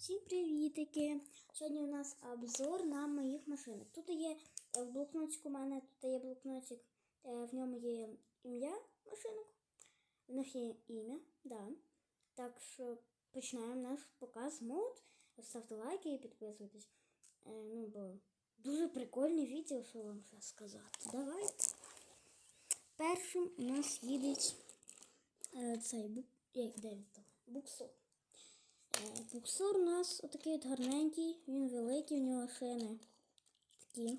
Всім привітики! Сьогодні у нас обзор на моїх машинок. Тут є е, в блокнотику у мене тут є блокнотик, е, в ньому є ім'я машинок. В них є ім'я, да. Так що починаємо наш показ мод. Ставте лайки і підписуйтесь. Е, ну, бо дуже прикольне відео, що вам ще сказати. Давай. Першим у нас їде цей бук. Як де він там? Буксор. Е, Буксор у нас отакий от гарненький, він великий, в нього шини такі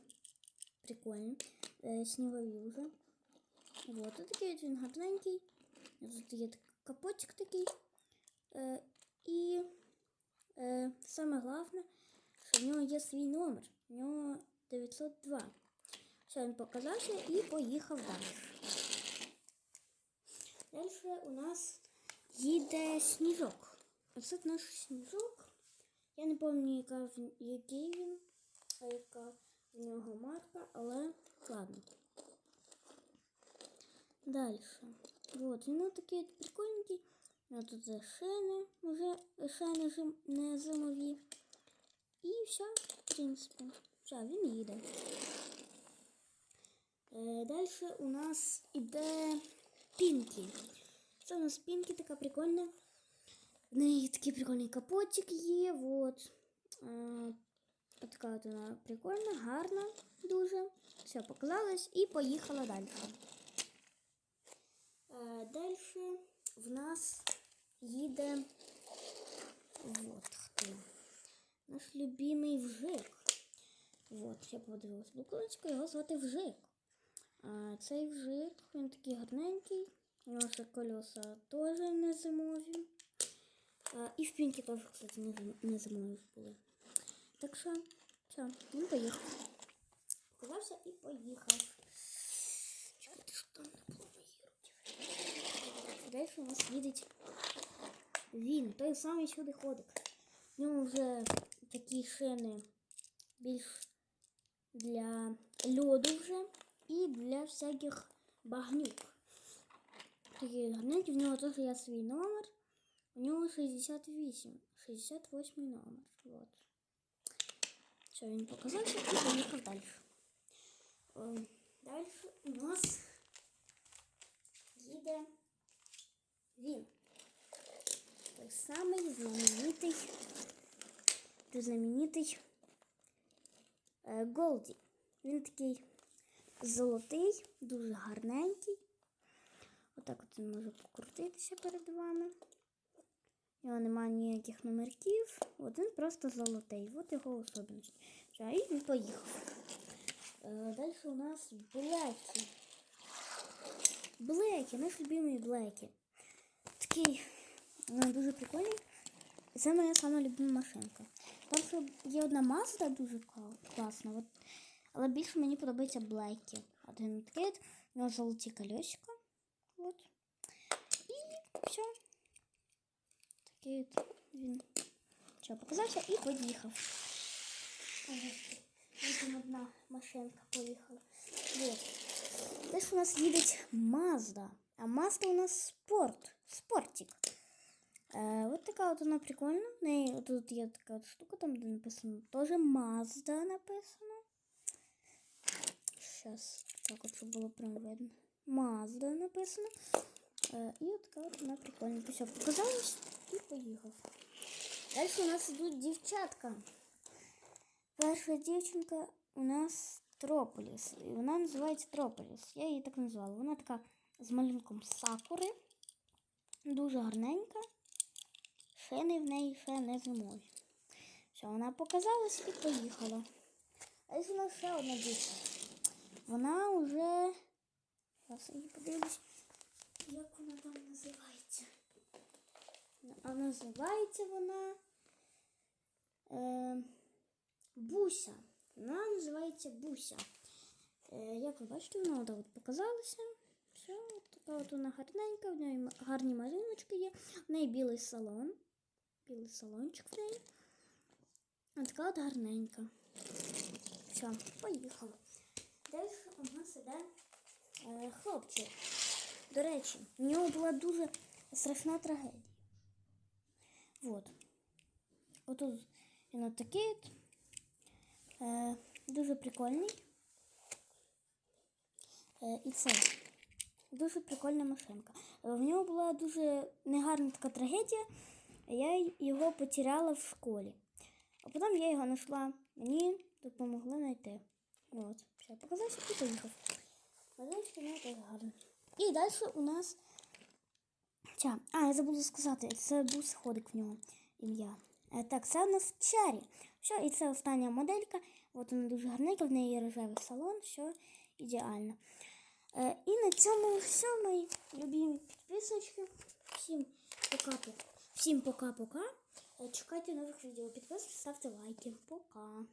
прикольні, е, снігові вже. Вот, отакий от він гарненький. Тут є капотик такий. Е, і саме головне, що в нього є свій номер. В нього 902. Все, він показався і поїхав далі. Далі у нас їде сніжок. Оце наш сніжок. Я не пам'ятаю, яка в- який він, а яка в нього марка, але ладно. Далі. Вот, він такий прикольненький. Нього тут є шини, вже шини не зимові. І все, в принципі. Все, він їде. Е, Далі у нас іде Пінкі. Це у нас Пінкі така прикольна. В неї такий прикольний капотик є. Вот. Е, така от вона прикольна, гарна дуже. Все, показалось і поїхала далі. Далі в нас їде вот хто. Наш любимий вжик. Вот, я подивилась блокнотика, його звати вжик. А цей вжик, він такий гарненький. У нього колеса теж не зимові. А, і в пінки теж, кстати, не, зим- не зимові були. Так що, все, він поїхав. Показався і поїхав. Чекайте, що там не було мої руки. Далі у нас їде він, той самий сюди ходик. В ньому вже такі шини більш для льоду вже і для всяких багнюк. Такий гарненький, в нього теж є свій номер. У нього 68. 68 номер. Вот. Все, він показався і поїхав далі. Далі у нас їде він. Той самий знаменитий, знаменитий е, Голді. Він такий золотий, дуже гарненький. Отак от він може покрутитися перед вами. У нього немає ніяких номерків. Він просто золотий. От його особливість. І він поїхав. Е, Далі у нас Блекі. Блекі, наш любимий Блекі. Такий ну, дуже прикольний. Це моя сама любима машинка. Там що є одна Mazda дуже класна, от, але більше мені подобається Блекі. Один от, у нього золоті колесика. От. І все. Такий він що, показався і поїхав. Ось одна машинка поїхала. Десь у нас їде Mazda. А Mazda у нас спорт. Спортик. Е, от така от вона прикольна. В неї тут є така от штука, там де написано теж Mazda написано. Зараз так от щоб було прям видно. Mazda написано. Е, і от така от вона прикольна. Все, показалось і поїхав. Далі у нас йдуть дівчатка. Перша дівчинка у нас Трополіс. І вона називається Трополіс. Я її так назвала. Вона така з малюнком сакури. Дуже гарненька. Шини в неї ще не зимові. Все, вона показалась і поїхала. А у нас ще одна дівчинка. Вона вже. Зараз я подивлюсь. Як вона там називається? А називається вона. Е, Буся. Вона називається Буся. Е, як ви бачите, вона от показалася. Все, от така от вона гарненька, в неї гарні малюночки є. В неї білий салон. Білий салончик в неї. От така от гарненька. Все, поїхала. Далі у нас іде е, хлопчик. До речі, в нього була дуже страшна трагедія. Вот. Отут він от. Е, дуже прикольний. Е, і це дуже прикольна машинка. В нього була дуже негарна така трагедія. Я його потеряла в школі. А потім я його знайшла. Мені допомогли знайти. От. Все, показався і поїхав. Ну так гарно. І далі у нас. Ця. А, я забула сказати, це бус ходик в нього ім'я. Е, Так, це у нас Чарі. Все, і це остання моделька. От вона дуже гарненька, в неї є рожевий салон, все ідеально. Е, і на цьому все, мої любимі підписочки. Всім пока-пока. Всім пока-пока. Е, Чекайте нових відео. Підписуйтесь, ставте лайки. Пока.